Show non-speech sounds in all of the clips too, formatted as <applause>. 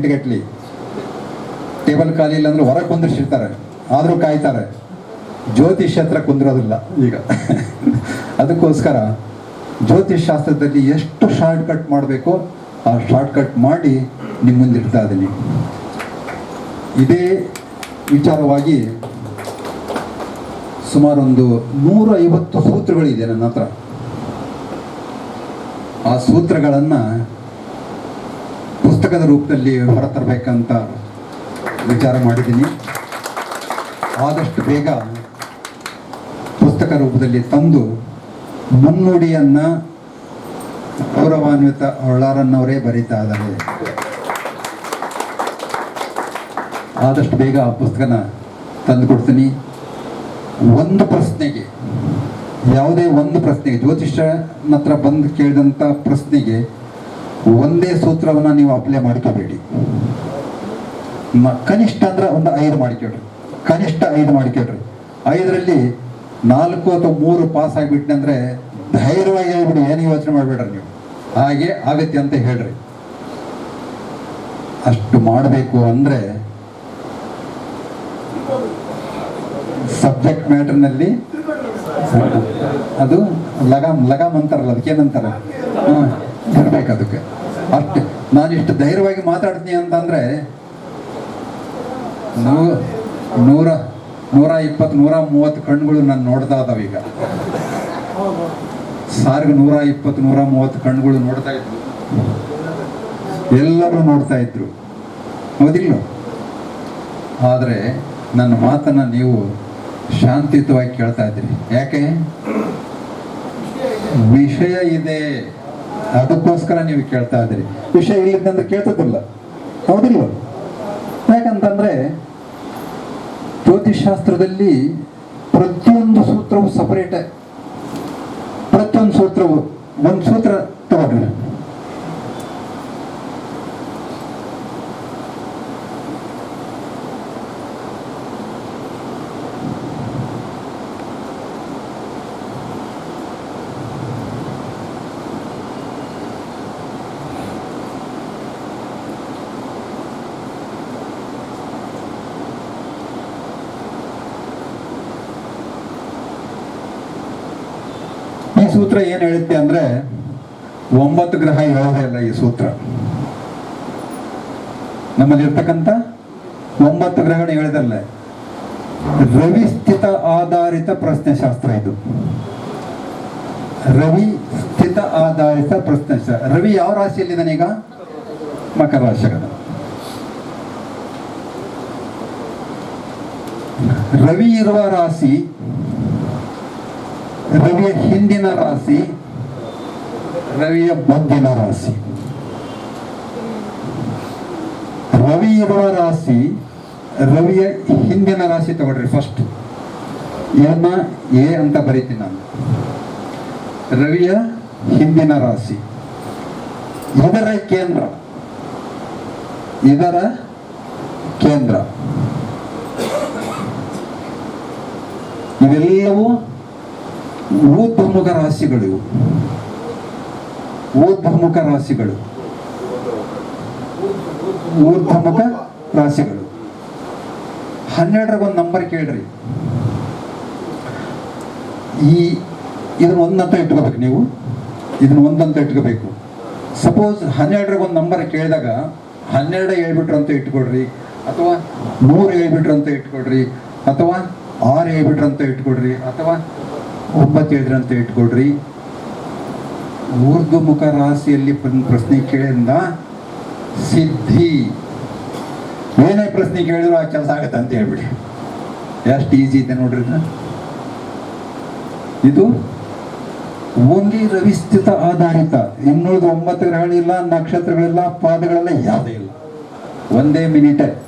ಗಂಟೆಗಟ್ಲಿ table ಖಾಲಿ ಇಲ್ಲ ಅಂದ್ರೆ ಹೊರಗೆ ಕುಂದಿರ್ಸಿರ್ತಾರೆ ಆದರೂ ಕಾಯ್ತಾರೆ. ಜ್ಯೋತಿಷ್ಯ ಹತ್ರ ಕುಂದಿರೋದಿಲ್ಲ ಈಗ. <laughs> ಅದಕ್ಕೋಸ್ಕರ ಜ್ಯೋತಿಷ್ ಶಾಸ್ತ್ರದಲ್ಲಿ ಎಷ್ಟು ಶಾರ್ಟ್ ಕಟ್ ಮಾಡಬೇಕು ಆ ಶಾರ್ಟ್ ಕಟ್ ಮಾಡಿ ನಿಮ್ಮ ಮುಂದೆ ಇಡ್ತಾ ಇದ್ದೀನಿ. ಇದೇ ವಿಚಾರವಾಗಿ ಸುಮಾರು ಒಂದು ನೂರ ಐವತ್ತು ಸೂತ್ರಗಳಿದೆ ನನ್ನ ಹತ್ರ. ಆ ಸೂತ್ರಗಳನ್ನು ಪುಸ್ತಕದ ರೂಪದಲ್ಲಿ ಹೊರತರಬೇಕಂತ ವಿಚಾರ ಮಾಡಿದ್ದೀನಿ. ಆದಷ್ಟು ಬೇಗ ಪುಸ್ತಕ ರೂಪದಲ್ಲಿ ತಂದು ಮುನ್ನುಡಿಯನ್ನು ಗೌರವಾನ್ವಿತ ಹೊಳ್ಳಾರನ್ನವರೇ ಬರೀತಾ ಇದ್ದಾರೆ. ಆದಷ್ಟು ಬೇಗ ಆ ಪುಸ್ತಕನ ತಂದು ಕೊಡ್ತೀನಿ. ಒಂದು ಪ್ರಶ್ನೆಗೆ, ಯಾವುದೇ ಒಂದು ಪ್ರಶ್ನೆಗೆ, ಜ್ಯೋತಿಷ್ಯನ ಹತ್ರ ಬಂದು ಕೇಳಿದಂಥ ಪ್ರಶ್ನೆಗೆ ಒಂದೇ ಸೂತ್ರವನ್ನ ನೀವು ಅಪ್ಲೈ ಮಾಡ್ಕೋಬೇಡಿ. ಕನಿಷ್ಠ ಅಂದ್ರೆ ಒಂದು ಐದು ಮಾಡ್ಕೊಳ್ರಿ. ಕನಿಷ್ಠ ಐದು ಮಾಡ್ಕೊಳ್ರಿ. ಐದರಲ್ಲಿ ನಾಲ್ಕು ಅಥವಾ ಮೂರು ಪಾಸ್ ಆಗಿಬಿಟ್ನೆ ಅಂದ್ರೆ ಧೈರ್ಯವಾಗಿ ಹೇಳ್ಬಿಡಿ, ಏನು ಯೋಚನೆ ಮಾಡ್ಬೇಡ್ರಿ ನೀವು. ಹಾಗೆ ಆಗತ್ತೆ ಅಂತ ಹೇಳ್ರಿ. ಅಷ್ಟು ಮಾಡಬೇಕು ಅಂದ್ರೆ ಸಬ್ಜೆಕ್ಟ್ ಮ್ಯಾಟರ್ನಲ್ಲಿ ಅದು ಲಗಾಮ್ ಲಗಾಮ್ ಅಂತಾರಲ್ಲ, ಅದಕ್ಕೇನಂತಾರೆ? ಹಾಂ ಇರ್ಬೇಕು ಅದಕ್ಕೆ. ಅಷ್ಟು ನಾನಿಷ್ಟು ಧೈರ್ಯವಾಗಿ ಮಾತಾಡ್ತೀನಿ ಅಂತಂದ್ರೆ, ನೂ, ನೂರ ನೂರ ಇಪ್ಪತ್ತು, ನೂರ ಮೂವತ್ತು ಕಣ್ಣುಗಳು ನಾನು ನೋಡ್ತಾ ಇದಾವೆ ಈಗ. ಸಾರ್ಗೆ ನೂರ ಇಪ್ಪತ್ತು, ನೂರ ಮೂವತ್ತು ಕಣ್ಣುಗಳು ನೋಡ್ತಾ ಇದ್ರು. ಎಲ್ಲರೂ ನೋಡ್ತಾ ಇದ್ರು. ಹೌದಿಲ್ಲ ಆದರೆ ನನ್ನ ಮಾತನ್ನ ನೀವು ಶಾಂತಿಯುತವಾಗಿ ಕೇಳ್ತಾ ಇದ್ದೀರಿ. ಯಾಕೆ? ವಿಷಯ ಇದೆ. ಅದಕ್ಕೋಸ್ಕರ ನೀವು ಕೇಳ್ತಾ ಇದ್ದೀರಿ. ವಿಷಯ ಇಲ್ಲಿದ್ದಂತ ಕೇಳ್ತದಿಲ್ಲ ಹೌದಿಲ್ಲ ಯಾಕಂತಂದ್ರೆ ಜ್ಯೋತಿಷಾಸ್ತ್ರದಲ್ಲಿ ಪ್ರತಿಯೊಂದು ಸೂತ್ರವು ಸಪರೇಟ್ ಪ್ರತಿಯೊಂದು ಸೂತ್ರವು ಒಂದು ಸೂತ್ರ ತಗೊಳ್ರಿ ಈ ಸೂತ್ರ ಏನ್ ಹೇಳುತ್ತೆ ಅಂದ್ರೆ ಒಂಬತ್ತು ಗ್ರಹ ಹೇಳೋದೇ ಇಲ್ಲ ಈ ಸೂತ್ರ. ನಮ್ಮಲ್ಲಿ ಇರ್ತಕ್ಕಂಥ ಒಂಬತ್ತು ಗ್ರಹಗಳು ಹೇಳಿದಲ್ಲ. ರವಿ ಸ್ಥಿತ ಆಧಾರಿತ ಪ್ರಶ್ನೆ ಶಾಸ್ತ್ರ ಇದು. ರವಿ ಸ್ಥಿತ ಆಧಾರಿತ ಪ್ರಶ್ನೆ ಶಾಸ್ತ್ರ ರವಿ ಯಾವ ರಾಶಿಯಲ್ಲಿ ಈಗ? ಮಕರ ರಾಶಿಯಾಗದ ರವಿ ಇರುವ ರಾಶಿ ರವಿಯ ಹಿಂದಿನ ರಾಶಿ, ರವಿಯ ಮುಂದಿನ ರಾಶಿ. ರವಿ ಇರುವ ರಾಶಿ, ರವಿಯ ಹಿಂದಿನ ರಾಶಿ ತಗೊಳ್ರಿ ಫಸ್ಟ್ ಇದನ್ನ ಎ ಅಂತ ಬರೀತೀನಿ ನಾನು. ರವಿಯ ಹಿಂದಿನ ರಾಶಿ. ಇದರ ಕೇಂದ್ರ. ಇದರ ಕೇಂದ್ರ. ಇವೆಲ್ಲವೂ ಊರ್ಧ್ವಮುಖ ರಾಶಿಗಳು. ಇವು. ಊರ್ಧ್ವಮುಖ ರಾಶಿಗಳು. ಊರ್ಧ್ವಮುಖ ರಾಶಿಗಳು. ಹನ್ನೆರಡರ ಒಂದು ನಂಬರ್ ಕೇಳ್ರಿ. ಈ ಇದನ್ನ ಒಂದಂತ ಇಟ್ಕೋಬೇಕು ನೀವು. ಇದನ್ನ ಒಂದಂತ ಇಟ್ಕೋಬೇಕು. ಸಪೋಸ್ ಹನ್ನೆರಡರ ಒಂದು ನಂಬರ್ ಕೇಳಿದಾಗ ಹನ್ನೆರಡು ಹೇಳ್ಬಿಟ್ರು ಅಂತ ಇಟ್ಕೊಡ್ರಿ ಅಥವಾ ಮೂರು ಹೇಳ್ಬಿಟ್ರು ಅಂತ ಇಟ್ಕೊಡ್ರಿ ಅಥವಾ ಆರು ಹೇಳ್ಬಿಟ್ರು ಅಂತ ಇಟ್ಕೊಡ್ರಿ ಅಥವಾ ಒಂಬತ್ತು ಹೇಳಿದ್ರು ಅಂತ ಇಟ್ಕೊಡ್ರಿ. ಊರ್ಧ್ವಮುಖ ರಾಶಿಯಲ್ಲಿ ಪ್ರಶ್ನೆ ಕೇಳಿದ ಸಿದ್ಧಿ. ಏನೇ ಪ್ರಶ್ನೆ ಕೇಳಿದ್ರು ಆ ಕೆಲಸ ಆಗತ್ತೆ ಅಂತ ಹೇಳ್ಬಿಡಿ. ಎಷ್ಟು ಈಸಿ ಇದೆ ನೋಡ್ರಿ ಇದು. ಇದು ಓನ್ಲಿ ರವಿಸ್ಥಿತ ಆಧಾರಿತ. ಇನ್ನುಳಿದ ಒಂಬತ್ತು ಗ್ರಹಗಳಿಲ್ಲ, ನಕ್ಷತ್ರಗಳಿಲ್ಲ, ಪಾದಗಳೆಲ್ಲ ಯಾವುದೇ ಇಲ್ಲ. ಒಂದೇ ಮಿನಿಟ್.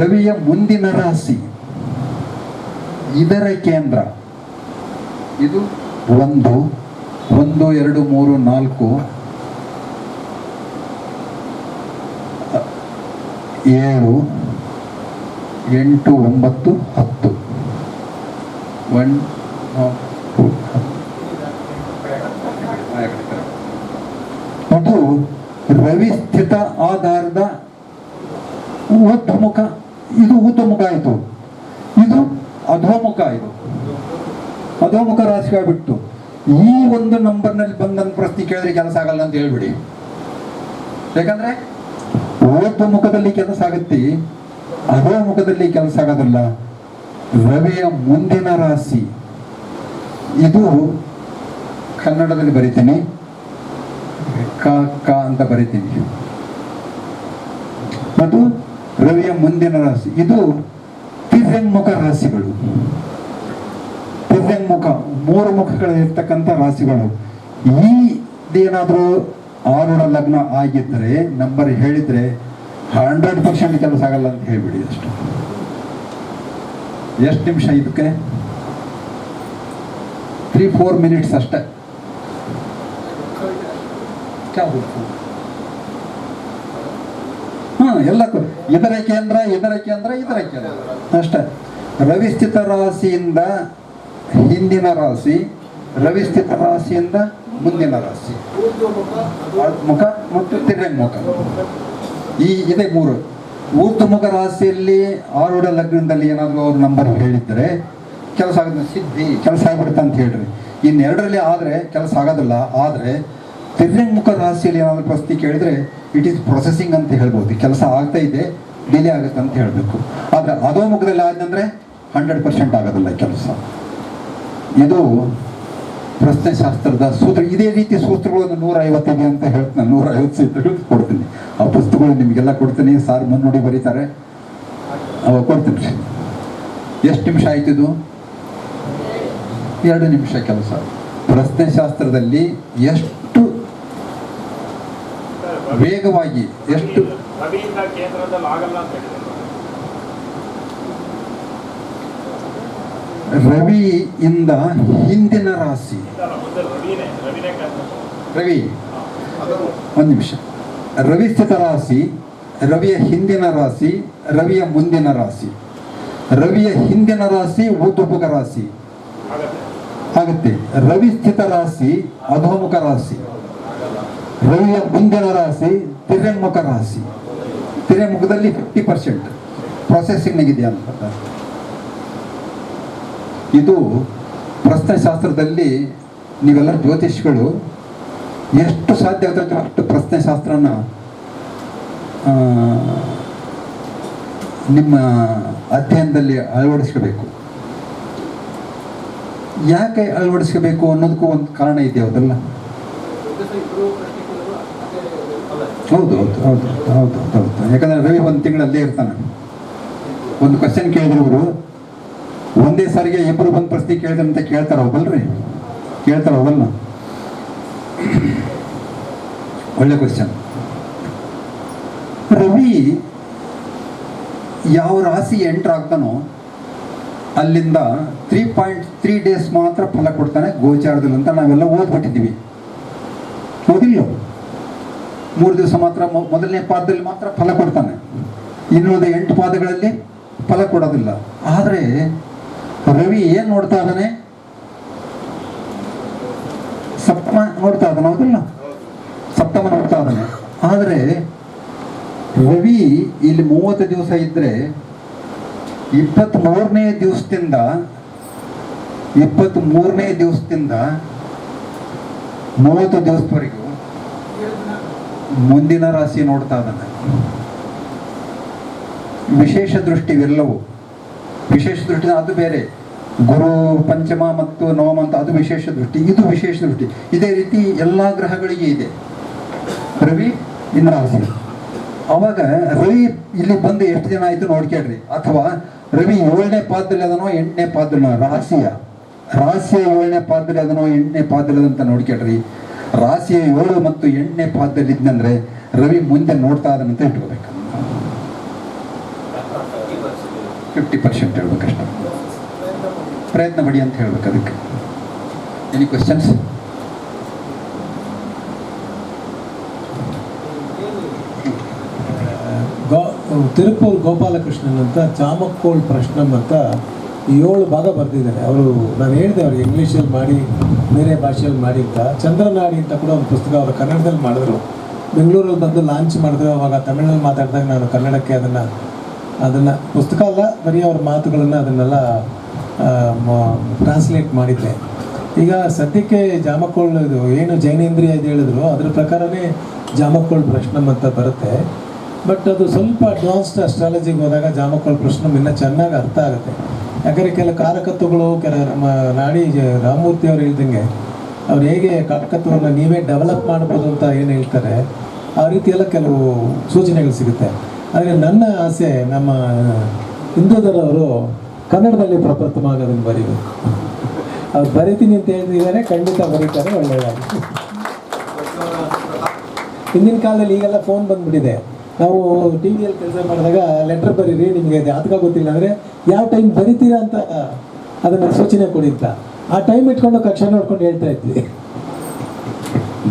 ರವಿಯ ಮುಂದಿನ ರಾಶಿ. ಇದರ ಕೇಂದ್ರ? ಇದು? ಒಂದು ಒಂದು ಎರಡು ಮೂರು ನಾಲ್ಕು ಏಳು ಎಂಟು ಒಂಬತ್ತು ಹತ್ತು. ಒನ್ ಅದು ರವಿ ಸ್ಥಿತ ಆಧಾರದ ಉತ್ತಮುಖ ಇದು ಉತ್ತಮುಖ ಆಯಿತು. ಇದು ಅಧೋಮುಖ ಇದು. ಅಧೋಮುಖ ರಾಶಿ ಆಗ್ಬಿಟ್ಟು ಈ ಒಂದು ನಂಬರ್ನಲ್ಲಿ ಬಂದಂತ ಪ್ರಶ್ನೆ ಕೇಳಿದ್ರೆ ಕೆಲಸ ಆಗಲ್ಲ ಅಂತ ಹೇಳ್ಬಿಡಿ. ಯಾಕಂದ್ರೆ ಮುಖದಲ್ಲಿ ಕೆಲಸ ಆಗುತ್ತೆ ಅಧೋಮುಖದಲ್ಲಿ ಕೆಲಸ ಆಗೋದಿಲ್ಲ. ರವಿಯ ಮುಂದಿನ ರಾಶಿ. ಇದು ಕನ್ನಡದಲ್ಲಿ ಬರಿತೀನಿ. ಕ ಕ ಅಂತ ಬರಿತೀನಿ. ಮತ್ತು ರವಿಯ ಮುಂದಿನ ರಾಶಿ. ಇದು ತಿರ್ಯನ್ಮುಖ ರಾಶಿಗಳು. ತಿರ್ಯನ್ಮುಖ ಮೂರು ಮುಖಗಳಿರ್ತಕ್ಕಂಥ ರಾಶಿಗಳು. ಈ ಏನಾದರೂ ಆರುಣ ಲಗ್ನ ಆಗಿದ್ದರೆ ನಂಬರ್ ಹೇಳಿದ್ರೆ ಹಂಡ್ರೆಡ್ ಪರ್ಸೆಂಟ್ ಕೆಲಸ ಆಗಲ್ಲ ಅಂತ ಹೇಳಿಬಿಡಿ ಅಷ್ಟು. ಎಷ್ಟು ನಿಮಿಷ ಇದಕ್ಕೆ? ತ್ರೀ ಫೋರ್ ಮಿನಿಟ್ಸ್ ಅಷ್ಟೇ. ಹಾ, ಎಲ್ಲ ಇದರ ಕೇಂದ್ರ ಇದರ ಕೇಂದ್ರ ಇದರ ಕೇಂದ್ರ ಅಷ್ಟೇ. ರವಿಸ್ಥಿತ ರಾಶಿಯಿಂದ ಹಿಂದಿನ ರಾಶಿ, ರವಿಸ್ಥಿತ ರಾಶಿಯಿಂದ ಮುಂದಿನ ರಾಶಿ. ಮುಖ ಮತ್ತು ತಿರ್ಯನ್ಮುಖ ಈ ಇದೆ ಮೂರು. ಊರ್ಧಮುಖ ರಾಶಿಯಲ್ಲಿ ಆರೂಢ ಲಗ್ನದಲ್ಲಿ ಏನಾದರೂ ಅವ್ರ ನಂಬರ್ ಹೇಳಿದ್ರೆ ಕೆಲಸ ಆಗುತ್ತೆ ಸಿದ್ಧಿ, ಕೆಲಸ ಆಗ್ಬಿಡುತ್ತೆ ಅಂತ ಹೇಳ್ರಿ. ಇನ್ನೆರಡರಲ್ಲಿ ಆದರೆ ಕೆಲಸ ಆಗೋದಿಲ್ಲ. ಆದರೆ ಮುಖ ರಾಶಿಯಲ್ಲಿ ಏನಾದರೂ ಪ್ರಸ್ತಿ ಕೇಳಿದ್ರೆ ಇಟ್ ಈಸ್ ಪ್ರೊಸೆಸಿಂಗ್ ಅಂತ ಹೇಳ್ಬೋದು. ಕೆಲಸ ಆಗ್ತಾ ಇದೆ ಡಿಲೇ ಆಗುತ್ತೆ ಅಂತ ಹೇಳಬೇಕು. ಆದರೆ ಅಧೋಮುಖದಲ್ಲಿ ಆದಂದ್ರೆ ಹಂಡ್ರೆಡ್ ಪರ್ಸೆಂಟ್ ಆಗೋದಿಲ್ಲ ಕೆಲಸ. ಇದು ಪ್ರಶ್ನೆ ಶಾಸ್ತ್ರದ ಸೂತ್ರ. ಇದೇ ರೀತಿ ಸೂತ್ರಗಳನ್ನು ನೂರ ಐವತ್ತಿದೆ ಅಂತ ಹೇಳ್ತೀನಿ ನೂರ ಐವತ್ತು ಸೂತ್ರಗಳು ಕೊಡ್ತೀನಿ ಆ ಪುಸ್ತಕಗಳು ನಿಮಗೆಲ್ಲ ಕೊಡ್ತೀನಿ, ಸಾರ್ ಮುನ್ನೋಡಿ ಬರೀತಾರೆ. ಅವಾಗ ಕೊಡ್ತೀನಿ. ಎಷ್ಟು ನಿಮಿಷ ಆಯ್ತಿದು ಎರಡು ನಿಮಿಷ ಕೆಲಸ. ಪ್ರಶ್ನೆ ಶಾಸ್ತ್ರದಲ್ಲಿ ಎಷ್ಟು ವೇಗವಾಗಿ ಎಷ್ಟು ರವಿಯಿಂದ ಹಿಂದಿನ ರಾಶಿ. ರವಿ. ಒಂದು ನಿಮಿಷ. ರವಿ ಸ್ಥಿತ ರಾಶಿ ರವಿಯ ಹಿಂದಿನ ರಾಶಿ ರವಿಯ ಮುಂದಿನ ರಾಶಿ. ರವಿಯ ಹಿಂದಿನ ರಾಶಿ ಊರ್ಧ್ವಮುಖ ರಾಶಿ. ಆಗತ್ತೆ. ಆಗುತ್ತೆ. ರವಿ ಸ್ಥಿತ ರಾಶಿ ಅಧೋಮುಖ ರಾಶಿ. ರವಿಯ ಮುಂದಿನ ರಾಶಿ ತಿರ್ಯನ್ಮುಖ ರಾಶಿ. ತಿರ್ಯನ್ಮುಖದಲ್ಲಿ ಫಿಫ್ಟಿ ಪರ್ಸೆಂಟ್ ಪ್ರೊಸೆಸಿಂಗ್ನಾಗಿದೆ ಅಂತ ಇದು ಪ್ರಶ್ನೆಶಾಸ್ತ್ರದಲ್ಲಿ ನೀವೆಲ್ಲ ಜ್ಯೋತಿಷ್ಗಳು ಎಷ್ಟು ಸಾಧ್ಯ ಆಗುತ್ತೆ ಅಷ್ಟು ಪ್ರಶ್ನೆಶಾಸ್ತ್ರನ ನಿಮ್ಮ ಅಧ್ಯಯನದಲ್ಲಿ ಅಳವಡಿಸ್ಕೋಬೇಕು. ಯಾಕೆ ಅಳವಡಿಸ್ಕೋಬೇಕು ಅನ್ನೋದಕ್ಕೂ ಒಂದು ಕಾರಣ ಇದೆ ಹೌದಲ್ಲ ಹೌದು ಹೌದು ಹೌದು ಹೌದು ಹೌದು. ಯಾಕಂದ್ರೆ ರವಿ ಒಂದು ತಿಂಗಳಲ್ಲೇ ಇರ್ತಾನೆ. ಒಂದು ಕ್ವಶನ್ ಕೇಳಿದ್ರು ಇವರು, ಒಂದೇ ಸಾರಿಗೆ ಇಬ್ಬರು ಬಂದು ಪ್ರಶ್ನೆ ಕೇಳಿದ್ರೆ ಅಂತ ಕೇಳ್ತಾರ ಹೋಗಲ್ರಿ ಕೇಳ್ತಾರ ಹೋಗಲ್ಲ ಒಳ್ಳೆ ಕ್ವಶನ್ ರವಿ ಯಾವ ರಾಶಿ ಎಂಟರ್ ಆಗ್ತಾನೋ, ಅಲ್ಲಿಂದ ತ್ರೀ ಪಾಯಿಂಟ್ ತ್ರೀ ಡೇಸ್ ಮಾತ್ರ ಫಲ ಕೊಡ್ತಾನೆ ಗೋಚಾರದಲ್ಲಿ ಅಂತ ನಾವೆಲ್ಲ ಓದ್ಬಿಟ್ಟಿದ್ದೀವಿ. ಓದಿಲ್ಲ ಮೂರು ದಿವಸ ಮಾತ್ರ ಮೊದಲನೇ ಪಾದದಲ್ಲಿ ಮಾತ್ರ ಫಲ ಕೊಡ್ತಾನೆ. ಇನ್ನುಳಿದ ಎಂಟು ಪಾದಗಳಲ್ಲಿ ಫಲ ಕೊಡೋದಿಲ್ಲ. ಆದರೆ ರವಿ ಏನು ನೋಡ್ತಾ ಇದ್ದಾನೆ? ಸಪ್ತಮ ನೋಡ್ತಾ ಇದ್ದಾನೆ, ಹೌದಿಲ್ಲ? ಸಪ್ತಮ ನೋಡ್ತಾ ಇದ್ದಾನೆ. ಆದರೆ ರವಿ ಇಲ್ಲಿ ಮೂವತ್ತು ದಿವಸ ಇದ್ದರೆ ಇಪ್ಪತ್ತ್ ಮೂರನೇ ದಿವಸದಿಂದ ಇಪ್ಪತ್ತ್ಮೂರನೇ ದಿವಸದಿಂದ ಮೂವತ್ತು ದಿವಸದವರೆಗೂ ಮುಂದಿನ ರಾಶಿ ನೋಡ್ತಾ ಇದ್ದಾನೆ. ವಿಶೇಷ ದೃಷ್ಟಿ ಇವೆಲ್ಲವೂ ವಿಶೇಷ ದೃಷ್ಟಿ ಅದು ಬೇರೆ. ಗುರು, ಪಂಚಮ ಮತ್ತು ನವಮ ಅಂತ ಅದು ವಿಶೇಷ ದೃಷ್ಟಿ. ಇದು ವಿಶೇಷ ದೃಷ್ಟಿ. ಇದೇ ರೀತಿ ಎಲ್ಲ ಗ್ರಹಗಳಿಗೆ ಇದೆ. ರವಿ ರಾಶಿ. ಅವಾಗ ರವಿ ಇಲ್ಲಿ ಬಂದು ಎಷ್ಟು ದಿನ ಆಯ್ತು ನೋಡ್ಕೇಳ್ರಿ. ಅಥವಾ ರವಿ ಏಳನೇ ಪಾದದಲ್ಲಿ ಅದನೋ ಎಂಟನೇ ಪಾದ ರಾಶಿಯ? ರಾಶಿಯ ಏಳನೇ ಪಾದದಲ್ಲಿ ಅದನೋ ಎಂಟನೇ ಪಾದದಲ್ಲಿ ಅಂತ ನೋಡ್ಕೇಳ್ರಿ. ರಾಶಿಯ ಏಳು ಮತ್ತು ಎಂಟನೇ ಪಾದದಲ್ಲಿ ಇದ್ನಂದ್ರೆ ರವಿ ಮುಂದೆ ನೋಡ್ತಾ ಅದನ್ನಂತ ಇಟ್ಕೋಬೇಕು ಫಿಫ್ಟಿ ಪರ್ಸೆಂಟ್ ಹೇಳ್ಬೇಕಷ್ಟೆ ಪ್ರಯತ್ನ ಮಾಡಿ ಅಂತ ಹೇಳ್ಬೇಕು ಅದಕ್ಕೆ. Any questions go, Tiruppur Gopalakrishnan ಅಂತ ಚಾಮಕ್ಕೋಳ್ ಪ್ರಶ್ನಂ ಅಂತ ಏಳು ಭಾಗ ಬರೆದಿದ್ದಾರೆ. ಅವರು ನಾನು ಹೇಳಿದೆ ಅವ್ರಿಗೆ ಇಂಗ್ಲೀಷಲ್ಲಿ ಮಾಡಿ, ಬೇರೆ ಭಾಷೆಯಲ್ಲಿ ಮಾಡಿ ಅಂತ. ಚಂದ್ರನಾಡಿ ಅಂತ ಕೂಡ ಒಂದು ಪುಸ್ತಕ ಅವರು ಕನ್ನಡದಲ್ಲಿ ಮಾಡಿದ್ರು. ಬೆಂಗಳೂರಲ್ಲಿ ಬಂದು ಲಾಂಚ್ ಮಾಡಿದ್ರು. ಅವಾಗ ತಮಿಳಲ್ಲಿ ಮಾತಾಡಿದಾಗ ನಾನು ಕನ್ನಡಕ್ಕೆ ಅದನ್ನು ಅದನ್ನು ಪುಸ್ತಕ ಅಲ್ಲ, ಬರೀ ಅವ್ರ ಮಾತುಗಳನ್ನು ಅದನ್ನೆಲ್ಲ ಟ್ರಾನ್ಸ್ಲೇಟ್ ಮಾಡಿದ್ದೆ. ಈಗ ಸದ್ಯಕ್ಕೆ ಜಾಮಕೋಳ್ ಇದು ಏನು ಜೈನೇಂದ್ರಿಯ ಇದು ಹೇಳಿದ್ರು, ಅದ್ರ ಪ್ರಕಾರನೇ ಜಾಮಕೋಳ್ ಪ್ರಶ್ನಮ್ ಅಂತ ಬರುತ್ತೆ. ಬಟ್ ಅದು ಸ್ವಲ್ಪ ಅಡ್ವಾನ್ಸ್ಡ್ ಅಸ್ಟ್ರಾಲಜಿಗೆ ಹೋದಾಗ ಜಾಮಕೋಳ್ ಪ್ರಶ್ನಮ್ ಇನ್ನೂ ಚೆನ್ನಾಗಿ ಅರ್ಥ ಆಗುತ್ತೆ. ಯಾಕಂದರೆ ಕೆಲ ಕಾರಕತ್ವಗಳು ಕೆಲ ನಮ್ಮ ರಾಣಿ ರಾಮಮೂರ್ತಿ ಅವರು ಹೇಳ್ದಂಗೆ ಅವ್ರು ಹೇಗೆ ಕಾರಕತ್ವವನ್ನು ನೀವೇ ಡೆವಲಪ್ ಮಾಡ್ಬೋದು ಅಂತ ಏನು ಹೇಳ್ತಾರೆ ಆ ರೀತಿ ಎಲ್ಲ ಕೆಲವು ಸೂಚನೆಗಳು ಸಿಗುತ್ತೆ. ಆದರೆ ನನ್ನ ಆಸೆ ನಮ್ಮ ಹಿಂದೂದರವರು ಕನ್ನಡದಲ್ಲಿ ಪ್ರಪ್ರಥಮವಾಗಿ ಅದನ್ನು ಬರೀಬೇಕು. ಅವ್ರು ಬರಿತೀನಿ ಅಂತ ಹೇಳ್ತಿದ್ದಾರೆ ಖಂಡಿತ ಬರೀತಾರೆ ಒಳ್ಳೆಯದಾಗಿ ಹಿಂದಿನ ಕಾಲದಲ್ಲಿ ಈಗೆಲ್ಲ ಫೋನ್ ಬಂದ್ಬಿಟ್ಟಿದೆ. ನಾವು ಟಿ ವಿಯಲ್ಲಿ ಕೆಲಸ ಮಾಡಿದಾಗ ಲೆಟರ್ ಬರೀರಿ, ನಿಮಗೆ ಜಾತಕ ಗೊತ್ತಿಲ್ಲ ಅಂದರೆ ಯಾವ ಟೈಮ್ ಬರಿತೀರಾ ಅಂತ ಅದನ್ನು ಸೂಚನೆ ಕೊಡಿತ್ತ ಆ ಟೈಮ್ ಇಟ್ಕೊಂಡು ಕಕ್ಷೆ ನೋಡ್ಕೊಂಡು ಹೇಳ್ತಾ ಇದ್ವಿ.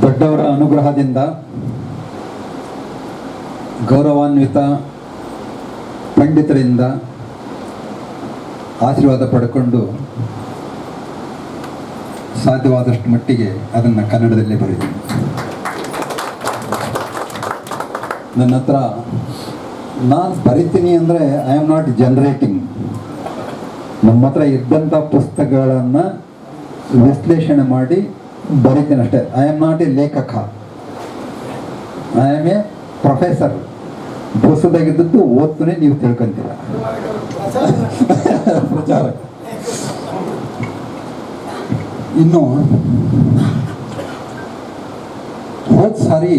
ದೊಡ್ಡವರ ಅನುಗ್ರಹದಿಂದ ಗೌರವಾನ್ವಿತ ಪಂಡಿತರಿಂದ ಆಶೀರ್ವಾದ ಪಡ್ಕೊಂಡು ಸಾಧ್ಯವಾದಷ್ಟು ಮಟ್ಟಿಗೆ ಅದನ್ನು ಕನ್ನಡದಲ್ಲೇ ಬರೀತೀನಿ. ನನ್ನ ಹತ್ರ ನಾನು ಬರಿತೀನಿ ಅಂದರೆ ಐ ಆಮ್ ನಾಟ್ ಜನರೇಟಿಂಗ್ ನಮ್ಮ ಹತ್ರ ಇದ್ದಂಥ ಪುಸ್ತಕಗಳನ್ನು ವಿಶ್ಲೇಷಣೆ ಮಾಡಿ ಬರಿತೀನಿ ಅಷ್ಟೇ. ಐ ಆಮ್ ನಾಟ್ ಎ ಲೇಖಕ. ಐ ಆಮ್ ಎ ಪ್ರೊಫೆಸರ್ ಪುಸ್ತಕದಾಗಿದ್ದದ್ದು ಓದ್ತಾನೆ ನೀವು ತಿಳ್ಕೊಂತೀರ. <laughs> ಇನ್ನು ಹೋದ ಸಾರಿ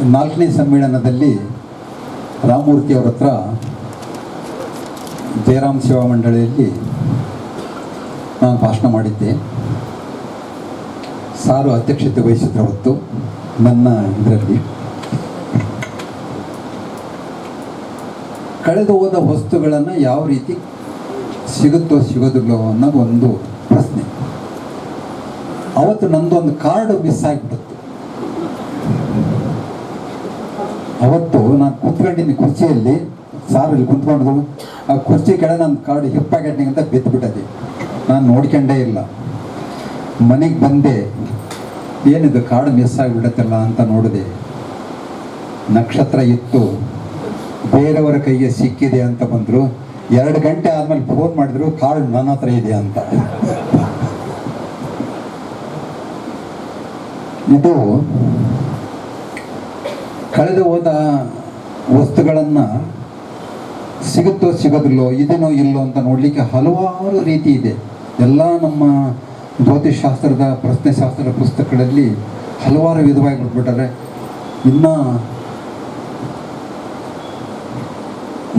ನಾಲ್ಕನೇ ಸಮ್ಮೇಳನದಲ್ಲಿ ರಾಮಮೂರ್ತಿ ಅವರತ್ರ ಹತ್ರ ಜಯರಾಮ್ ಸೇವಾ ಮಂಡಳಿಯಲ್ಲಿ ನಾನು ಭಾಷಣ ಮಾಡಿದ್ದೆ. ಸಾರು ಅಧ್ಯಕ್ಷತೆ ವಹಿಸಿದ್ರು ಹೊತ್ತು ನನ್ನ ಇದರಲ್ಲಿ. ಕಳೆದು ಹೋದ ವಸ್ತುಗಳನ್ನು ಯಾವ ರೀತಿ ಸಿಗುತ್ತೋ ಸಿಗೋದಿಲ್ಲೋ ಅನ್ನೋದು ಒಂದು ಪ್ರಶ್ನೆ. ಅವತ್ತು ನಂದೊಂದು ಕಾರ್ಡ್ ಮಿಸ್ ಆಗಿಬಿಡುತ್ತೆ. ಅವತ್ತು ನಾನು ಕುತ್ಕೊಂಡಿದ್ದೀನಿ ಕುರ್ಚಿಯಲ್ಲಿ. ಸಾರು ಇಲ್ಲಿ ಕುಂತ್ಕೊಂಡು ಆ ಕುರ್ಚಿ ಕೆಳಗೆ ನನ್ನ ಕಾರ್ಡ್ ಹಿಪ್ಪಾಗೆಟ್ನಿಂಗ್ ಅಂತ ಬಿದ್ದುಬಿಟ್ಟದೆ ನಾನು ನೋಡ್ಕೊಂಡೇ ಇಲ್ಲ. ಮನೆಗೆ ಬಂದೆ. ಏನಿದು ಕಾರ್ಡ್ ಮಿಸ್ ಆಗಿಬಿಡತ್ತಲ್ಲ ಅಂತ ನೋಡಿದೆ. ನಕ್ಷತ್ರ ಇತ್ತು. ಬೇರೆಯವರ ಕೈಗೆ ಸಿಕ್ಕಿದೆ ಅಂತ ಬಂದರು. ಎರಡು ಗಂಟೆ ಆದಮೇಲೆ ಫೋನ್ ಮಾಡಿದ್ರು, ಕಾರ್ಡ್ ನನ್ನ ಹತ್ರ ಇದೆ ಅಂತ. ಇದು ಕಳೆದು ಹೋದ ವಸ್ತುಗಳನ್ನು ಸಿಗುತ್ತೋ ಸಿಗೋದಿಲ್ಲೋ, ಇದೇನೋ ಇಲ್ಲೋ ಅಂತ ನೋಡಲಿಕ್ಕೆ ಹಲವಾರು ರೀತಿ ಇದೆ. ಎಲ್ಲ ನಮ್ಮ ಜ್ಯೋತಿಷಾಸ್ತ್ರದ ಪ್ರಶ್ನೆಶಾಸ್ತ್ರದ ಪುಸ್ತಕಗಳಲ್ಲಿ ಹಲವಾರು ವಿಧವಾಗಿ ಬಿಟ್ಬಿಟ್ಟಾರೆ. ಇನ್ನು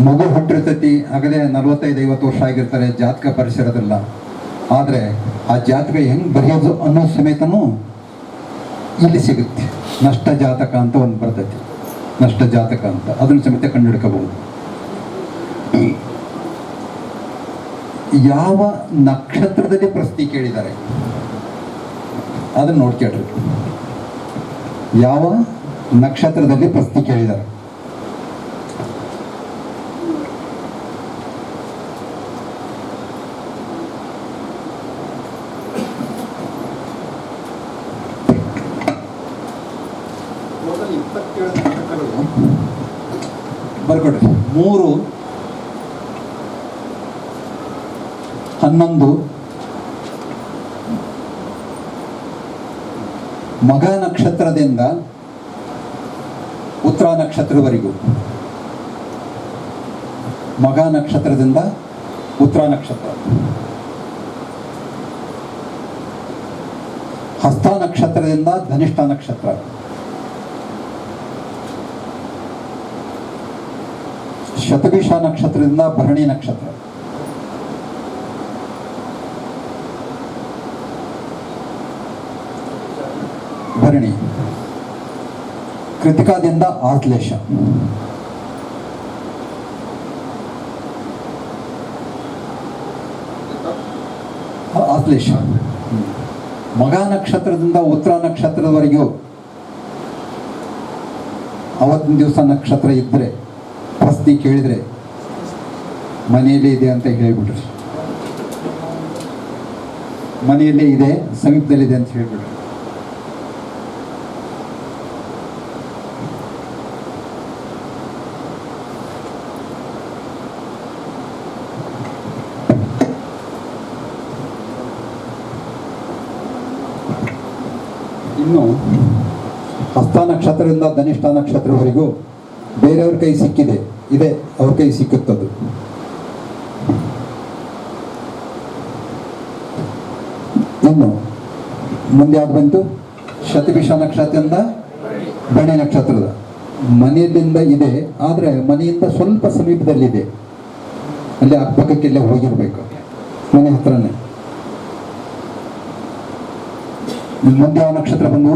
ಮಗು ಹುಟ್ಟಿರ್ತೈತಿ, ಆಗಲೇ ನಲವತ್ತೈದು, ಐವತ್ತು ವರ್ಷ ಆಗಿರ್ತಾರೆ, ಜಾತಕ ಪರಿಸರದಲ್ಲ. ಆದರೆ ಆ ಜಾತಕ ಹೆಂಗೆ ಬರೆಯೋದು ಅನ್ನೋ ಸಮೇತನೂ ಇಲ್ಲಿ ಸಿಗುತ್ತೆ. ನಷ್ಟ ಜಾತಕ ಅಂತ ಒಂದು ಬರ್ತೈತಿ. ನಷ್ಟ ಜಾತಕ ಅಂತ. ಅದನ್ನು ಸಮೇತ ಕಂಡುಹಿಡ್ಕೋಬಹುದು. ಯಾವ ನಕ್ಷತ್ರದಲ್ಲಿ ಪ್ರಶ್ನೆ ಕೇಳಿದ್ದಾರೆ? ಅದನ್ನು ನೋಡ್ಕೇಳ್ರಿ. ಯಾವ ನಕ್ಷತ್ರದಲ್ಲಿ ಪ್ರಶ್ನೆ ಕೇಳಿದ್ದಾರೆ? ಬರ್ಕೊಡ್ರಿ ಮೂರು, ಹನ್ನೊಂದು ಮಗ ನಕ್ಷತ್ರದಿಂದ ಉತ್ತರ ನಕ್ಷತ್ರದವರೆಗೂ ಮಗ ನಕ್ಷತ್ರದಿಂದ ಉತ್ತರ ನಕ್ಷತ್ರ. ಹಸ್ತ ನಕ್ಷತ್ರದಿಂದ ಧನಿಷ್ಠ ನಕ್ಷತ್ರ. ಶತಭಿಷ ನಕ್ಷತ್ರದಿಂದ ಭರಣಿ ನಕ್ಷತ್ರ. ಭರಣಿ. ಕೃತಿಕಾದಿಂದ ಆಶ್ಲೇಷ ಆಶ್ಲೇಷ ಮಗ ನಕ್ಷತ್ರದಿಂದ ಉತ್ತರ ನಕ್ಷತ್ರದವರೆಗೂ ಅವತ್ತಿನ ದಿವಸ ನಕ್ಷತ್ರ ಇದ್ದರೆ ಆಸ್ತಿ ಕೇಳಿದರೆ ಮನೆಯಲ್ಲೇ ಇದೆ ಅಂತ ಹೇಳಿಬಿಟ್ರು. ಮನೆಯಲ್ಲೇ ಇದೆ, ಸಮೀಪದಲ್ಲಿದೆ ಅಂತ ಹೇಳ್ಬಿಟ್ರು. ಇನ್ನು ಹಸ್ತ ನಕ್ಷತ್ರದಿಂದ ಧನಿಷ್ಠ ನಕ್ಷತ್ರವರೆಗೂ ಬೇರೆಯವ್ರ ಕೈ ಸಿಕ್ಕಿದೆ. ಇದೆ ಅವ್ರ ಕೈ ಸಿಕ್ಕುತ್ತದು ಇನ್ನು ಮುಂದೆ ಯಾವ್ದು ಬಂತು? ಶತಭಿಷ ನಕ್ಷತ್ರದಿಂದ ಬಣೆ ನಕ್ಷತ್ರದ. ಮನೆಯಿಂದ ಇದೆ, ಆದರೆ ಮನೆಯಿಂದ ಸ್ವಲ್ಪ ಸಮೀಪದಲ್ಲಿದೆ. ಅಲ್ಲಿ ಅಕ್ಕಪಕ್ಕಕ್ಕೆಲ್ಲ ಹೋಗಿರ್ಬೇಕು, ಮನೆ ಹತ್ರನೇ. ಮುಂದೆ ಯಾವ ನಕ್ಷತ್ರ ಬಂದು?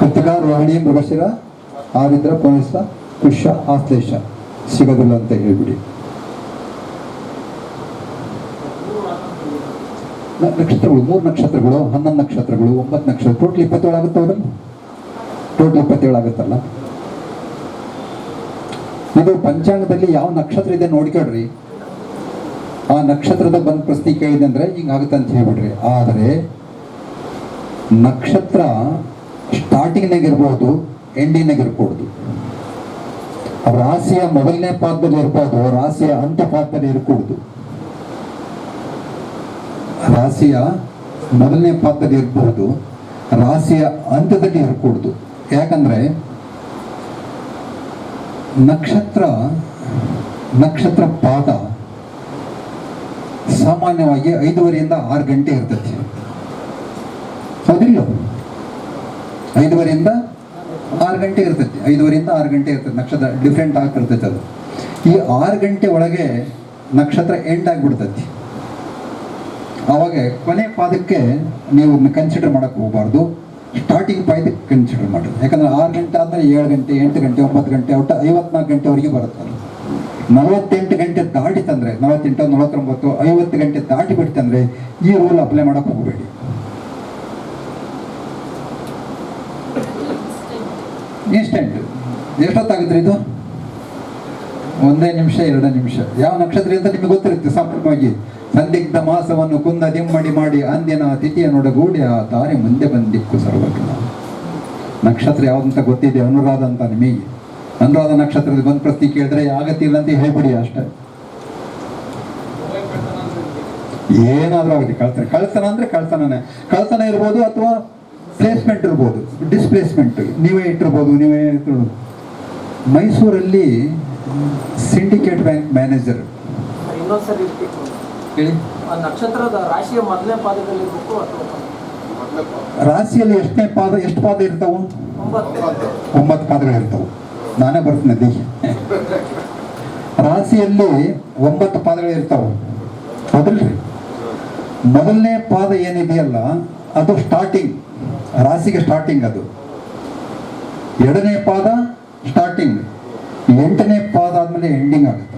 ಕೃತಿಕ ರೋಹಿಣಿ, ಮೃಗಶಿರ, ಆರಿದ್ರ ಪುನಸ್ತ ಪುಷ್ಯ ಆಶ್ಲೇಷ ಸಿಗೋದಿಲ್ಲ ಅಂತ ಹೇಳ್ಬಿಡಿ. ನಕ್ಷತ್ರಗಳು, ಮೂರು ನಕ್ಷತ್ರಗಳು, ಹನ್ನೊಂದು ನಕ್ಷತ್ರಗಳು, ಒಂಬತ್ತು ನಕ್ಷತ್ರ ಟೋಟಲ್ ಇಪ್ಪತ್ತೇಳು ಆಗುತ್ತೆ ಅವರಲ್ಲಿ ಟೋಟಲ್ ಇಪ್ಪತ್ತೇಳು ಆಗುತ್ತಲ್ಲ? ಇದು ಪಂಚಾಂಗದಲ್ಲಿ ಯಾವ ನಕ್ಷತ್ರ ಇದೆ ನೋಡ್ಕೊಳ್ರಿ ಆ ನಕ್ಷತ್ರದ ಬಂದ್ ಪ್ರಶ್ನೆ ಕೇಳಿದೆ ಅಂದ್ರೆ ಹಿಂಗಾಗುತ್ತೆ ಅಂತ ಹೇಳ್ಬಿಡ್ರಿ. ಆದರೆ ನಕ್ಷತ್ರ ಸ್ಟಾರ್ಟಿಂಗ್ನಾಗ ಇರ್ಬೋದು ಎಂಡಿಂಗ್ನಾಗ ಇರ್ಬೋದು ರಾಶಿಯ ಮೊದಲನೇ ಪಾತ್ರದಲ್ಲಿ ಇರಬಾರ್ದು ರಾಶಿಯ ಅಂತ ಪಾದದಲ್ಲಿ ಇರಕೂಡುದು. ರಾಶಿಯ ಮೊದಲನೇ ಪಾತ್ರದಲ್ಲಿ ಇರಬಹುದು ರಾಶಿಯ ಅಂತ್ಯದಲ್ಲಿ ಇರಕೂಡುದು. ಯಾಕಂದ್ರೆ, ನಕ್ಷತ್ರ ನಕ್ಷತ್ರ ಪಾದ ಸಾಮಾನ್ಯವಾಗಿ ಐದುವರೆಯಿಂದ ಆರು ಗಂಟೆ ಇರ್ತೈತಿ ಹೌದಿಲ್ಲ ಐದುವರೆಯಿಂದ ಆರು ಗಂಟೆ ಇರ್ತೈತಿ, ಐದುವರೆಯಿಂದ ಆರು ಗಂಟೆ ಇರ್ತೈತಿ, ನಕ್ಷತ್ರ ಡಿಫ್ರೆಂಟ್ ಆಗ್ತಿರ್ತೈತಿ ಅದು. ಈ ಆರು ಗಂಟೆ ಒಳಗೆ ನಕ್ಷತ್ರ ಎಂಡ್ ಆಗಿಬಿಡ್ತೈತಿ. ಆವಾಗ ಕೊನೆ ಪಾದಕ್ಕೆ ನೀವು ಕನ್ಸಿಡರ್ ಮಾಡಕ್ಕೆ ಹೋಗಬಾರ್ದು. ಸ್ಟಾರ್ಟಿಂಗ್ ಪಾದಕ್ಕೆ ಕನ್ಸಿಡರ್ ಮಾಡಿ ಯಾಕಂದ್ರೆ ಆರು ಗಂಟೆ ಆದ್ರೆ ಏಳು ಗಂಟೆ, ಎಂಟು ಗಂಟೆ, ಒಂಬತ್ತು ಗಂಟೆ, ಒಟ್ಟು ಐವತ್ನಾಲ್ಕು ಗಂಟೆವರೆಗೆ ಬರುತ್ತೆ ನಲವತ್ತೆಂಟು ಗಂಟೆ ದಾಟಿತಂದ್ರೆ ನಲವತ್ತೆಂಟು, ನಲವತ್ತೊಂಬತ್ತು, ಐವತ್ತು ಗಂಟೆ ದಾಟಿ ಬಿಡ್ತಂದ್ರೆ ಈ ರೂಲ್ ಅಪ್ಲೈ ಮಾಡಕ್ಕೆ ಹೋಗಬೇಡಿ. ಇನ್ಸ್ಟೆಂಟ್. ಎಷ್ಟೊತ್ತಾಗುತ್ತೆ ಇದು? ಒಂದೇ ನಿಮಿಷ, ಎರಡು ನಿಮಿಷ. ಯಾವ ನಕ್ಷತ್ರ ಅಂತ ನಿಮಗೆ ಗೊತ್ತಿರುತ್ತೆ ಸಂಪೂರ್ಣವಾಗಿ ಸಂದಿಗ್ಧ ಮಾಸವನ್ನು ಕುಂದ ದಿಮ್ಮಡಿ ಮಾಡಿ ಅಂದಿನ ತಿಥಿಯ ನೊಡಗೂಡಿ ಆ ದಾರಿ ಮುಂದೆ ಬಂದಿಕ್ಕು ಸರ್ವಜ್ಞ. ನಕ್ಷತ್ರ ಯಾವ್ದಂತ ಗೊತ್ತಿದೆ? ಅನುರಾಧ ಅಂತ ನಿಮಗೆ. ಅನುರಾಧ ನಕ್ಷತ್ರದಲ್ಲಿ ಬಂದ್ ಪ್ರತಿ ಕೇಳಿದ್ರೆ, ಆಗತ್ತಿಲ್ಲ ಅಂತ ಹೇಳ್ಬಿಡಿ ಅಷ್ಟೇ. ಏನಾದ್ರೂ ಆಗುತ್ತೆ ಕಳ್ತನ. ಕಳ್ತನ ಅಂದ್ರೆ ಕಳ್ತನನೇ. ಕಳ್ತನ ಇರ್ಬೋದು ಅಥವಾ ಪ್ಲೇಸ್ಮೆಂಟ್ ಇರ್ಬೋದು ಡಿಸ್ಪ್ಲೇಸ್ಮೆಂಟ್ ನೀವೇ ಇಟ್ಟಿರ್ಬೋದು ನೀವೇ ಇಟ್ಟಿರ್ಬೋದು. ಮೈಸೂರಲ್ಲಿ ಸಿಂಡಿಕೇಟ್ ಬ್ಯಾಂಕ್ ಮ್ಯಾನೇಜರ್. ಹೇಳಿ. ನಕ್ಷತ್ರದ ರಾಶಿಯ ಮೊದಲನೇ ಪಾದದಲ್ಲಿ ರಾಶಿಯಲ್ಲಿ ಎಷ್ಟನೇ ಪಾದ ಎಷ್ಟು ಪಾದ ಇರ್ತಾವು? ಒಂಬತ್ತು ಒಂಬತ್ತು ಪಾದಗಳು ಇರ್ತಾವು. ನಾನೇ ಬರ್ತೀನಿ ದೇಶ. ರಾಶಿಯಲ್ಲಿ ಒಂಬತ್ತು ಪಾದಗಳು ಇರ್ತಾವು. ಹೌದಲ್ರಿ? ಮೊದಲನೇ ಪಾದ ಏನಿದೆಯಲ್ಲ ಅದು ಸ್ಟಾರ್ಟಿಂಗ್ ರಾಶಿಗೆ ಸ್ಟಾರ್ಟಿಂಗ್ ಅದು. ಎರಡನೇ ಪಾದ ಸ್ಟಾರ್ಟಿಂಗ್ ಎಂಟನೇ ಪಾದ ಆದ್ಮೇಲೆ ಎಂಡಿಂಗ್ ಆಗುತ್ತೆ.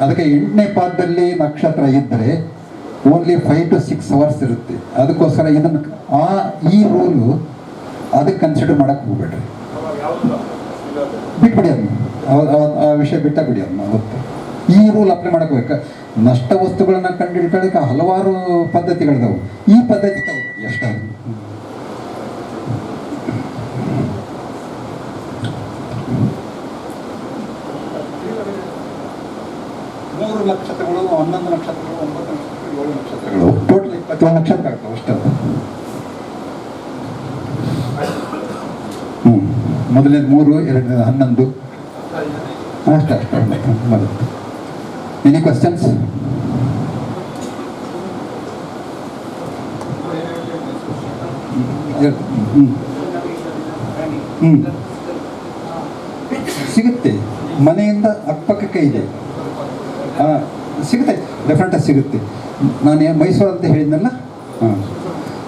ಅದಕ್ಕೆ ಎಂಟನೇ ಪಾದದಲ್ಲಿ ನಕ್ಷತ್ರ ಇದ್ದರೆ only five to six hours ಇರುತ್ತೆ. ಅದಕ್ಕೋಸ್ಕರ ಇದನ್ನು ಆ, ಈ ರೂಲು ಅದಕ್ಕೆ ಕನ್ಸಿಡರ್ ಮಾಡಕ್ಕೆ ಹೋಗ್ಬೇಡ್ರಿ. ಬಿಟ್ಬಿಡಿ ಅದನ್ನ. ಆ ವಿಷಯ ಬಿಟ್ಟ ಬಿಡಿ ಅದನ್ನ ಅವತ್ತು ಈ ರೂಲ್ ಅಪ್ಲೈ ಮಾಡಕ್ಕೆ ಹೋಗ್ಬೇಕ. ನಷ್ಟ ವಸ್ತುಗಳನ್ನು ಕಂಡುಹಿಡ್ಕೊಳ್ಳಿಕ್ಕೆ ಹಲವಾರು ಪದ್ಧತಿಗಳಿದಾವೆ. ಈ ಪದ್ಧತಿ ತಗೋಬೇಡಿ ಮೂರು ನಕ್ಷತ್ರಗಳು ಹನ್ನೊಂದು ನಕ್ಷತ್ರಗಳು ಒಂಬತ್ತು ನಕ್ಷತ್ರಗಳು ಏಳು ನಕ್ಷತ್ರಗಳು. ಟೋಟಲ್ ಇಪ್ಪತ್ತೇಳು ನಕ್ಷತ್ರ ಆಗ್ತವೆ ಅಷ್ಟೇ. ಹ್ಞೂ ಮೊದಲನೇದು ಮೂರು ಎರಡನೇದು ಹನ್ನೊಂದು. ಅಷ್ಟೇ ಅಷ್ಟೇ ಮೊದಲು. ಎನಿ ಕ್ವಶನ್ಸ್ ಹ್ಞೂ ಹ್ಞೂ ಸಿಗುತ್ತೆ. ಮನೆಯಿಂದ ಅಕ್ಕಪಕ್ಕಕ್ಕೆ ಇದೆ ಸಿಗುತ್ತೆ. ಡೆಫಿನೆಟಾಗಿ ಸಿಗುತ್ತೆ. ನಾನು ಮೈಸೂರು ಅಂತ ಹೇಳಿದ್ನಲ್ಲ? ಹಾಂ.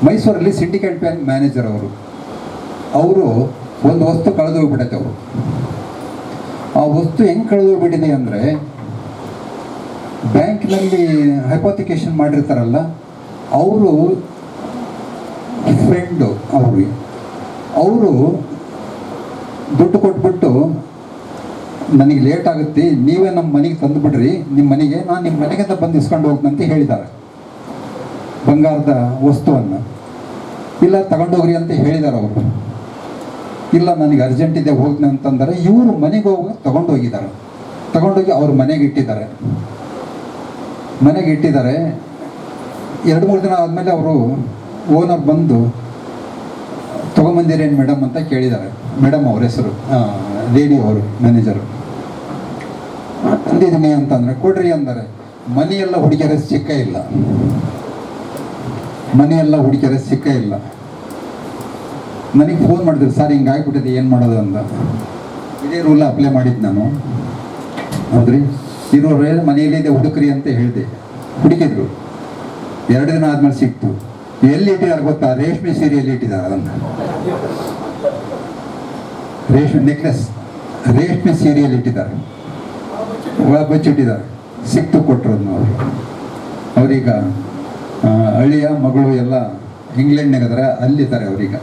ಮೈಸೂರಲ್ಲಿ ಸಿಂಡಿಕೇಟ್ ಬ್ಯಾಂಕ್ ಮ್ಯಾನೇಜರ್ ಅವರು. ಅವರು ಒಂದು ವಸ್ತು ಕಳೆದು ಹೋಗ್ಬಿಟ್ಟೈತೆ ಅವರು. ಆ ವಸ್ತು ಹೆಂಗೆ ಕಳೆದೋಗ್ಬಿಟ್ಟಿದೆ ಅಂದರೆ, ಬ್ಯಾಂಕ್ನಲ್ಲಿ ಹೈಪೋತಿಕೇಶನ್ ಮಾಡಿರ್ತಾರಲ್ಲ, ಅವರು ಫ್ರೆಂಡು ಅವ್ರಿಗೆ ಅವರು ದುಡ್ಡು ಕೊಟ್ಬಿಟ್ಟು ನನಗೆ ಲೇಟ್ ಆಗುತ್ತೆ, ನೀವೇ ನಮ್ಮ ಮನೆಗೆ ತಂದು ಬಿಡ್ರಿ. ನಿಮ್ಮ ಮನೆಗೆ ನಾನು ನಿಮ್ಮ ಮನೆಗೆ ಅಂತ ಬಂದು ಇಸ್ಕೊಂಡು ಹೋಗ್ತಂತ ಹೇಳಿದ್ದಾರೆ. ಬಂಗಾರದ ವಸ್ತುವನ್ನು. ಇಲ್ಲ ತಗೊಂಡೋಗ್ರಿ ಅಂತ ಹೇಳಿದ್ದಾರೆ ಅವರು. ಇಲ್ಲ, ನನಗೆ ಅರ್ಜೆಂಟ್ ಇದೆ, ಹೋಗ್ತೀನಿ ಅಂತಂದರೆ ಇವರು ಮನೆಗೆ ಹೋಗಿ ತಗೊಂಡೋಗಿದ್ದಾರೆ ತಗೊಂಡೋಗಿ ಅವ್ರ ಮನೆಗೆ ಇಟ್ಟಿದ್ದಾರೆ. ಮನೆಗೆ ಇಟ್ಟಿದ್ದಾರೆ. ಎರಡು, ಮೂರು ದಿನ ಆದಮೇಲೆ ಅವರು ಓನರ್ ಬಂದು ತಗೊಂಬಂದಿರೇನು ಮೇಡಮ್ ಅಂತ ಕೇಳಿದ್ದಾರೆ. ಮೇಡಮ್ ಅವ್ರ ಹೆಸರು ಲೇಡಿ ಅವರು ಮ್ಯಾನೇಜರು ತಂದಿದ್ದೀನಿ ಅಂತಂದ್ರೆ ಕೊಡ್ರಿ ಅಂದರೆ, ಮನೆಯೆಲ್ಲ ಹುಡುಗಿಯರ ಸಿಕ್ಕ ಇಲ್ಲ. ಮನೆಯೆಲ್ಲ ಹುಡುಗಿಯರ ಸಿಕ್ಕ ಇಲ್ಲ. ನನಗೆ ಫೋನ್ ಮಾಡಿದ್ರು, ಸರ್, ಹಿಂಗೆ ಆಗ್ಬಿಟ್ಟಿದೆ, ಏನು ಮಾಡೋದು? ಅಂತ. ಇದೇ ರೂಲ್ ಅಪ್ಲೈ ಮಾಡಿದ್ದು ನಾನು. ಹೌದ್ರಿ? ಇರೋರು ಮನೆಯಲ್ಲಿದೆ ಹುಡುಕ್ರಿ ಅಂತ ಹೇಳಿದೆ. ಹುಡುಕಿದ್ರು. ಎರಡು ದಿನ ಆದ್ಮೇಲೆ ಸಿಕ್ತು. ಎಲ್ಲಿ ಇಟ್ಟಿದ್ದಾರೆ ಗೊತ್ತಾ? ರೇಷ್ಮೆ ಸೀರೆಯಲ್ಲಿ ಇಟ್ಟಿದ್ದಾರೆ ಅದನ್ನು ರೇಷ್ಮೆ ನೆಕ್ಲೆಸ್ ರೇಷ್ಮೆ ಸೀರೆಯಲ್ಲಿ ಇಟ್ಟಿದ್ದಾರೆ. ಬಚ್ಚಿಟ್ಟಿದ್ದಾರೆ ಸಿಕ್ತು ಕೊಟ್ಟರು ಅವರು. ಅವರೀಗ ಹಳ್ಳಿಯ ಮಗಳು ಎಲ್ಲ ಇಂಗ್ಲೆಂಡ್ನಾಗ ಅದಾರ ಅಲ್ಲಿದ್ದಾರೆ ಅವರೀಗ.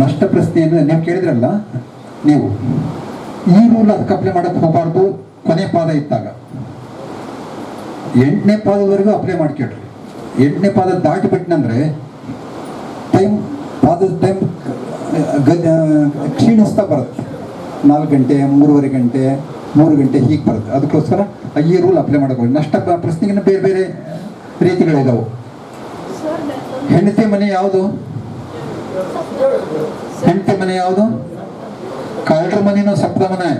ನಷ್ಟ ಪ್ರಶ್ನೆಯನ್ನು ನೀವು ಕೇಳಿದ್ರಲ್ಲ, ನೀವು. ಈ ರೂಲ್ ಅಪ್ಲೈ ಮಾಡಕ್ಕೆ ಹೋಗಬಾರ್ದು, ಕೊನೆ ಪಾದ ಇದ್ದಾಗ. ಎಂಟನೇ ಪಾದದವರೆಗೂ ಅಪ್ಲೈ ಮಾಡ್ಕೊಳ್ರಿ. ಎಂಟನೇ ಪಾದ ದಾಟಿ ಬಿಟ್ನಂದ್ರೆ ಟೈಮ್, ಪಾದದ ಟೈಮ್ ಕ್ಷೀಣಿಸ್ತಾ ಬರುತ್ತೆ. ನಾಲ್ಕು ಗಂಟೆ, ಮೂರುವರೆ ಗಂಟೆ ಮೂರು ಗಂಟೆ ಹೀಗೆ ಬರುತ್ತೆ. ಅದಕ್ಕೋಸ್ಕರ ಈ ರೂಲ್ ಅಪ್ಲೈ ಮಾಡಬೇಕು ನಷ್ಟ ಪ್ರಶ್ನೆಗಿನ ಪ್ರಶ್ನೆಗಿನ್ನ ಬೇರೆ ಬೇರೆ ರೀತಿಗಳಿದಾವೆ ಹೆಂಡತಿ ಮನೆ ಯಾವುದು? ಹೆಂಡತಿ ಮನೆ ಯಾವುದು? ಕಳ್ಳರ ಮನೆನೋ ಸಪ್ತ ಮನೆ?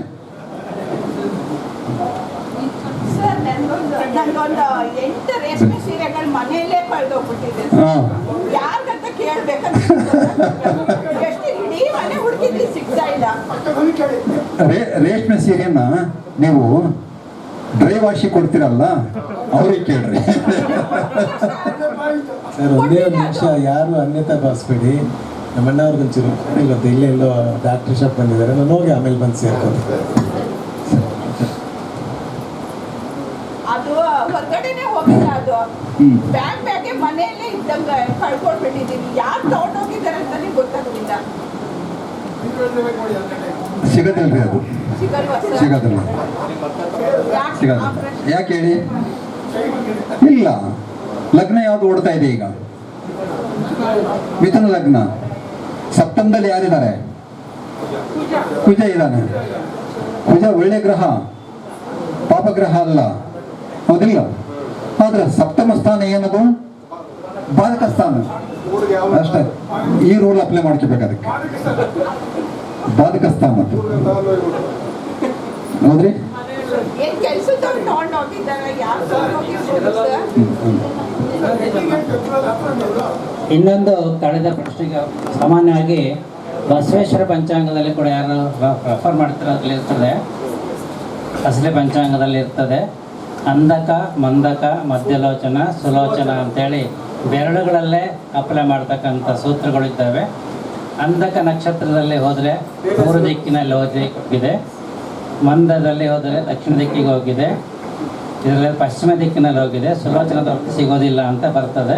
ಕೇಳ್ಬೇಕಂತ <laughs> ರೇ ರೇಷ್ಮೆ ಸೀರೆಯನ್ನ ನೀವು ಡ್ರೈ ವಾಶಿ ಕೊಡ್ತೀರಲ್ಲ ಅವ್ರಿಗೆ ಕೇಳ್ರಿ. ಸರ್ ಒಂದೇ ಒಂದು ನಿಮಿಷ ಯಾರು ಅನ್ಯತಾ ಭಾವಿಸ್ಬೇಡಿ ನಮ್ಮ ಅಣ್ಣವ್ರಿಗೆ ಒಂಚೂರು ಇವತ್ತು ಇಲ್ಲೇ ಎಲ್ಲೋ ಡಾಕ್ಟರ್ ಶಾಪ್ ಬಂದಿದ್ದಾರೆ ನಾನು ಹೋಗಿ ಆಮೇಲೆ ಬಂದು ಸೇರ್ಕೊಂಡು ಅದು ಹೊರಗಡೆನೆ ಹೋಗಿಲ್ಲ ಅದು. ಬ್ಯಾಗ್ ಬ್ಯಾಗೆ ಮನೆಯಲ್ಲೇ ಇದ್ದಂಗ ಕಳ್ಕೊಂಡ್ಬಿಟ್ಟಿದ್ದೀನಿ. ಯಾರು ತಗೊಂಡೋಗಿದ್ದಾರೆ ಅಂತಾನೆ ಗೊತ್ತಾಗ್ಲಿಲ್ಲ ಸಿಗದಿಲ್ರಿ ಅದು? ಸಿಗೋದಿಲ್ಲ. ಆಪರೇಷನ್? ಯಾಕೆ ಹೇಳಿ? ಇಲ್ಲ. ಲಗ್ನ ಯಾವುದು ಓಡ್ತಾ ಇದೆ ಈಗ? ಮಿಥುನ ಲಗ್ನ. ಸಪ್ತಮದಲ್ಲಿ ಯಾರಿದ್ದಾರೆ? ಕುಜ ಇದ್ದಾನೆ. ಕುಜ ಒಳ್ಳೆ ಗ್ರಹ. ಪಾಪಗ್ರಹ ಅಲ್ಲ. ಹೌದಿಲ್ಲ? ಆದ್ರೆ ಸಪ್ತಮ ಸ್ಥಾನ ಏನದು? ಬಾಧಕ ಸ್ಥಾನ. ಅಷ್ಟೇ. ಈ ರೂಲ್ ಅಪ್ಲೈ ಮಾಡ್ಕೋಬೇಕು ಅದಕ್ಕೆ. ಅದು. ಹೌದ್ರಿ. ಇನ್ನೊಂದು ಕಳೆದ ಪ್ರಶ್ನೆಗೆ ಸಾಮಾನ್ಯವಾಗಿ ಬಸವೇಶ್ವರ ಪಂಚಾಂಗದಲ್ಲಿ ಕೂಡ ಯಾರು ರೆಫರ್ ಮಾಡ್ತಾರೆ ಅದರಲ್ಲಿ ಇರ್ತದೆ ಅಸಲಿ ಪಂಚಾಂಗದಲ್ಲಿ ಇರ್ತದೆ. ಅಂಧಕ ಮಂದಕ ಮಧ್ಯಲೋಚನ ಸುಲೋಚನ ಅಂತೇಳಿ ಬೆರಳುಗಳಲ್ಲೇ ಅಪ್ಲೈ ಮಾಡ್ತಕ್ಕಂಥ ಸೂತ್ರಗಳಿದ್ದಾವೆ ಅಂಧಕ ನಕ್ಷತ್ರದಲ್ಲಿ ಹೋದರೆ ಪೂರ್ವ ದಿಕ್ಕಿನಲ್ಲಿ ಹೋಗಿದೆ. ಮಂದದಲ್ಲಿ ಹೋದರೆ ದಕ್ಷಿಣ ದಿಕ್ಕಿಗೆ ಹೋಗಿದೆ. ಇದರಲ್ಲಿ ಪಶ್ಚಿಮ ದಿಕ್ಕಿನಲ್ಲಿ ಹೋಗಿದೆ. ಸುಲೋಚನ ಹೊರತು ಸಿಗೋದಿಲ್ಲ ಅಂತ ಬರ್ತದೆ.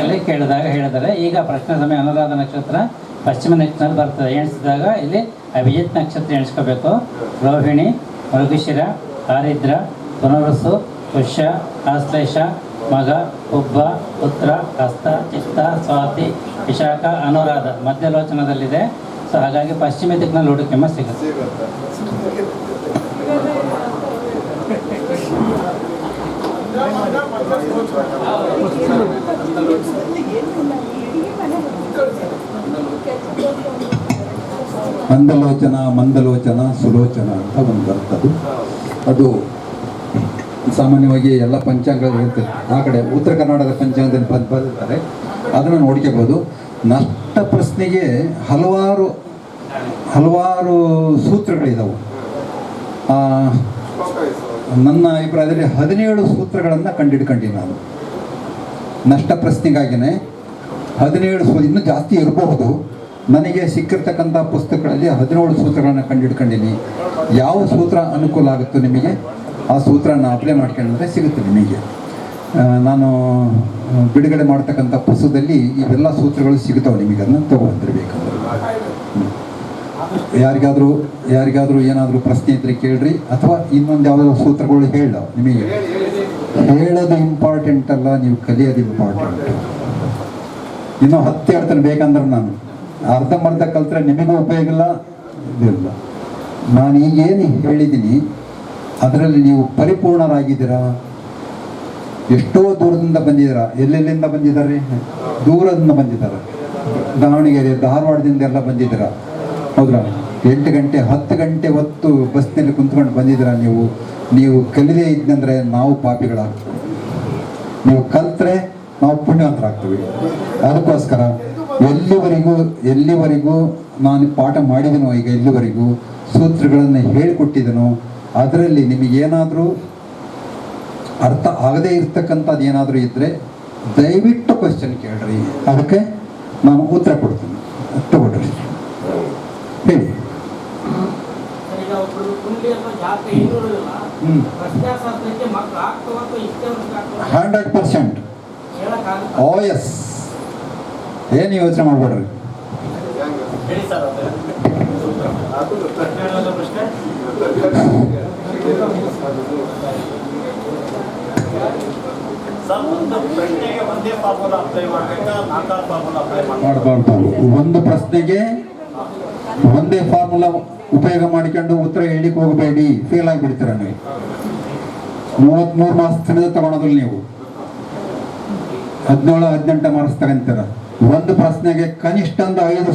ಎಲ್ಲಿ ಕೇಳಿದಾಗ ಹೇಳಿದರೆ ಈಗ ಪ್ರಶ್ನೆ ಸಮಯ ಅನುರಾಧ ನಕ್ಷತ್ರ ಪಶ್ಚಿಮ ದಿಕ್ಕಿನಲ್ಲಿ ಬರ್ತದೆ. ಎಣಿಸಿದಾಗ ಇಲ್ಲಿ ಅಭಿಜಿತ್ ನಕ್ಷತ್ರ ಎಣಿಸ್ಕೋಬೇಕು. ರೋಹಿಣಿ, ಮೃಗಶಿರ ಆರಿದ್ರ ಪುನರುಸು, ಪುಷ್ಯ ಆಶ್ಲೇಷ ಮಗ ಒಬ್ಬ ಪುತ್ರ ಹಸ್ತ ಚಿತ್ತ, ಸ್ವಾತಿ, ವಿಶಾಖ, ಅನುರಾಧ ಮಧ್ಯಲೋಚನದಲ್ಲಿದೆ. ಸೊ ಹಾಗಾಗಿ ಪಶ್ಚಿಮ ದಿಕ್ಕಿನಲ್ಲಿ ಹುಡುಕಿಮ್ಮ ಸಿಗುತ್ತೆ. ಮಂದಲೋಚನ ಮಂದಲೋಚನ, ಸುಲೋಚನ ಅಂತ ಒಂದು ಅದು ಸಾಮಾನ್ಯವಾಗಿ ಎಲ್ಲ ಪಂಚಾಂಗಗಳು ಇರ್ತದೆ ಆ ಕಡೆ ಉತ್ತರ ಕರ್ನಾಟಕದ ಪಂಚಾಂಗದಲ್ಲಿ ಬಂದು ಬರ್ತಾರೆ ಅದನ್ನು ನೋಡ್ಕೋಬೋದು ನಷ್ಟ ಪ್ರಶ್ನೆಗೆ ಹಲವಾರು ಹಲವಾರು ಸೂತ್ರಗಳಿದ್ದಾವೆ ನನ್ನ ಅಭಿಪ್ರಾಯದಲ್ಲಿ ಹದಿನೇಳು ಸೂತ್ರಗಳನ್ನು ಕಂಡಿಡ್ಕೊಂಡೀನಿ ನಾನು. ನಷ್ಟ ಪ್ರಶ್ನೆಗಾಗಿನೇ ಹದಿನೇಳು ಸೂ ಇನ್ನೂ ಜಾಸ್ತಿ ಇರಬಹುದು. ನನಗೆ ಸಿಕ್ಕಿರ್ತಕ್ಕಂಥ ಪುಸ್ತಕಗಳಲ್ಲಿ ಹದಿನೇಳು ಸೂತ್ರಗಳನ್ನು ಕಂಡಿಡ್ಕೊಂಡಿನಿ. ಯಾವ ಸೂತ್ರ ಅನುಕೂಲ ಆಗುತ್ತೋ ನಿಮಗೆ? ಆ ಸೂತ್ರನ ಅಪ್ಲೈ ಮಾಡ್ಕೊಂಡ್ರೆ ಸಿಗುತ್ತೆ ನಿಮಗೆ. ನಾನು ಬಿಡುಗಡೆ ಮಾಡ್ತಕ್ಕಂಥ ಪುಸ್ತಕದಲ್ಲಿ ಇವೆಲ್ಲ ಸೂತ್ರಗಳು ಸಿಗುತ್ತವೆ ನಿಮಗೆ, ಅದನ್ನು ತೊಗೊಂಡಿರ್ಬೇಕಂದ್ರೆ ಯಾರಿಗಾದರೂ ಯಾರಿಗಾದರೂ ಏನಾದರೂ ಪ್ರಶ್ನೆ ಇದ್ರೆ ಕೇಳ್ರಿ, ಅಥವಾ ಇನ್ನೊಂದು ಯಾವುದಾದ್ರು ಸೂತ್ರಗಳು ಹೇಳ, ನಿಮಗೆ. ಹೇಳೋದು ಇಂಪಾರ್ಟೆಂಟ್ ಅಲ್ಲ, ನೀವು ಕಲಿಯೋದು ಇಂಪಾರ್ಟೆಂಟ್ ಇನ್ನೂ ಹತ್ತು ಹೇಳ್ತಾನೆ ಬೇಕಂದ್ರೆ ನಾನು. ಅರ್ಧಂಬರ್ಧ ಕಲ್ತ್ರೆ ನಿಮಗೂ ಉಪಯೋಗ ಇಲ್ಲ, ಇದಿಲ್ಲ. ನಾನು ಈಗೇನು ಹೇಳಿದ್ದೀನಿ ಅದರಲ್ಲಿ ನೀವು ಪರಿಪೂರ್ಣರಾಗಿದ್ದೀರಾ? ಎಷ್ಟೋ ದೂರದಿಂದ ಬಂದಿದ್ದೀರಾ? ಎಲ್ಲೆಲ್ಲಿಂದ ಬಂದಿದ್ದಾರೆ? ದೂರದಿಂದ ಬಂದಿದ್ದಾರೆ. ದಾವಣಗೆರೆ, ಧಾರವಾಡದಿಂದ ಎಲ್ಲ ಬಂದಿದ್ದೀರಾ? ಹೌದಾ ಎಂಟು ಗಂಟೆ, ಹತ್ತು ಗಂಟೆ ಹೊತ್ತು ಬಸ್ನಲ್ಲಿ ಕುಂತ್ಕೊಂಡು ಬಂದಿದ್ದೀರಾ ನೀವು? ನೀವು ಕಲಿದೇ ಇದ್ದಂದ್ರೆ ನಾವು ಪಾಪಿಗಳ ನೀವು ಕಲ್ತ್ರೆ ನಾವು ಪುಣ್ಯವಂತರಾಗ್ತೀವಿ ಅದಕ್ಕೋಸ್ಕರ ಎಲ್ಲಿವರೆಗೂ ಎಲ್ಲಿವರೆಗೂ ನಾನು ಪಾಠ ಮಾಡಿದನೋ ಈಗ ಎಲ್ಲಿವರೆಗೂ ಸೂತ್ರಗಳನ್ನು ಹೇಳಿಕೊಟ್ಟಿದ್ದನೋ ಅದರಲ್ಲಿ ನಿಮಗೇನಾದರೂ ಅರ್ಥ ಆಗದೇ ಇರ್ತಕ್ಕಂಥದ್ದು ಏನಾದರೂ ಇದ್ದರೆ ದಯವಿಟ್ಟು ಕ್ವಶನ್ ಕೇಳ್ರಿ. ಅದಕ್ಕೆ ನಾನು ಉತ್ತರ ಕೊಡ್ತೀನಿ. ತಗೊಳ್ರಿ. ಹೇಳಿ. ಹಂಡ್ರೆಡ್ ಪರ್ಸೆಂಟ್ ಓ ಎಸ್ ಏನು ಯೋಚನೆ ಮಾಡಬೇಡ್ರಿ? ಒಂದು ಪ್ರಶ್ನೆಗೆ ಒಂದೇ ಫಾರ್ಮುಲಾ ಉಪಯೋಗ ಮಾಡಿಕೊಂಡು ಉತ್ತರ ಹೇಳಿಕ್ ಹೋಗಬೇಡಿ. ಫೇಲ್ ಆಗಿಬಿಡ್ತೀರ ನೀವು. ಮೂವತ್ತ್ಮೂರು ಮಾರ್ಕ್ಸ್ ತನಕ ತಗೊಳೋದಿಲ್ಲ ನೀವು. ಹದಿನೇಳು, ಹದಿನೆಂಟು ಮಾರ್ಕ್ಸ್ ತಗೊಂತೀರ. ಒಂದು ಪ್ರಶ್ನೆಗೆ ಕನಿಷ್ಠ ಒಂದು ಐದು